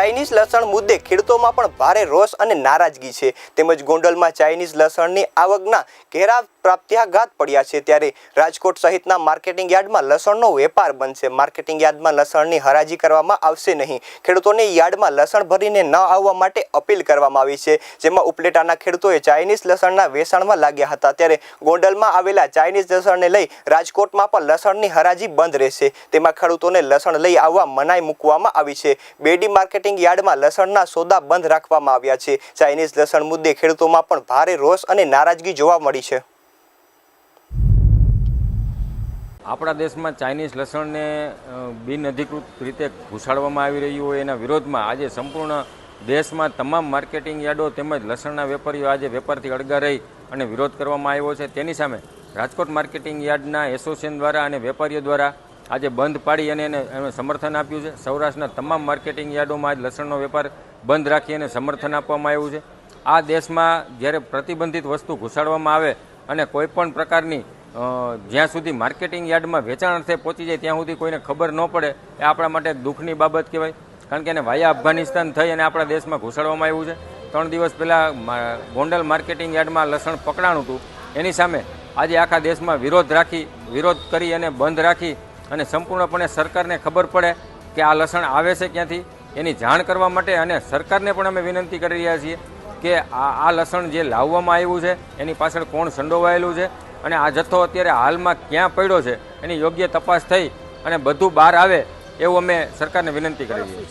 Chinese લસણ મુદ્દે ખેડૂતોમાં પણ ભારે રોષ અને નારાજગી છે. તેમજ ગોંડલમાં ચાઇનીઝ લસણની આવકના ઘેરા પ્રાપ્ત્યાઘાત પડ્યા છે ત્યારે રાજકોટ સહિતના માર્કેટિંગ યાર્ડમાં લસણનો વેપાર બનશે. માર્કેટિંગ યાર્ડમાં લસણની હરાજી કરવામાં આવશે નહીં. ખેડૂતોને યાર્ડમાં લસણ ભરીને ન આવવા માટે અપીલ કરવામાં આવી છે. જેમાં ઉપલેટાના ખેડૂતોએ ચાઇનીઝ લસણના વેચાણમાં લાગ્યા હતા. ત્યારે ગોંડલમાં આવેલા ચાઇનીઝ લસણને લઈ રાજકોટમાં પણ લસણની હરાજી બંધ રહેશે. તેમાં ખેડૂતોને લસણ લઈ આવવા મનાઈ મૂકવામાં આવી છે. બેડી માર્કેટિંગ યાર્ડમાં લસણના સોદા બંધ રાખવામાં આવ્યા છે. ચાઇનીઝ લસણ મુદ્દે ખેડૂતોમાં પણ ભારે રોષ અને નારાજગી જોવા મળી છે. આપણા દેશમાં ચાઇનીઝ લસણને બિનઅધિકૃત રીતે ઘુસાડવામાં આવી રહ્યું હોય એના વિરોધમાં આજે સંપૂર્ણ દેશમાં તમામ માર્કેટિંગ યાર્ડો તેમજ લસણના વેપારીઓ આજે વેપારથી અળગા રહી અને વિરોધ કરવામાં આવ્યો છે. તેની સામે રાજકોટ માર્કેટિંગ યાર્ડના એસોસિએશન દ્વારા અને વેપારીઓ દ્વારા આજે બંધ પાડી અને એને, એનું સમર્થન આપ્યું છે. સૌરાષ્ટ્રના તમામ માર્કેટિંગ યાર્ડોમાં આજે લસણનો વેપાર બંધ રાખી અને સમર્થન આપવામાં આવ્યું છે. આ દેશમાં જ્યારે પ્રતિબંધિત વસ્તુ ઘુસાડવામાં આવે અને કોઈપણ પ્રકારની જ્યાં સુધી માર્કેટિંગ યાર્ડમાં વેચાણ અર્થે પહોંચી જાય, ત્યાં સુધી કોઈને ખબર ન પડે, એ આપણા માટે દુઃખની બાબત કહેવાય. કારણ કે એને વાયા અફઘાનિસ્તાન થઈ અને આપણા દેશમાં ઘૂસાડવામાં આવ્યું છે. ત્રણ દિવસ પહેલાં ગોંડલ માર્કેટિંગ યાર્ડમાં લસણ પકડાણું હતું. એની સામે આજે આખા દેશમાં વિરોધ રાખી, વિરોધ કરી અને બંધ રાખી અને સંપૂર્ણપણે સરકારને ખબર પડે કે આ લસણ આવે છે ક્યાંથી. એની જાણ કરવા માટે અને સરકારને પણ અમે વિનંતી કરી રહ્યા છીએ કે આ આ લસણ જે લાવવામાં આવ્યું છે, એની પાછળ કોણ સંડોવાયેલું છે અને આ જથ્થો અત્યારે હાલમાં ક્યાં પડ્યો છે એની યોગ્ય તપાસ થઈ અને બધું બહાર આવે એવું અમે સરકારને વિનંતી કરી છીએ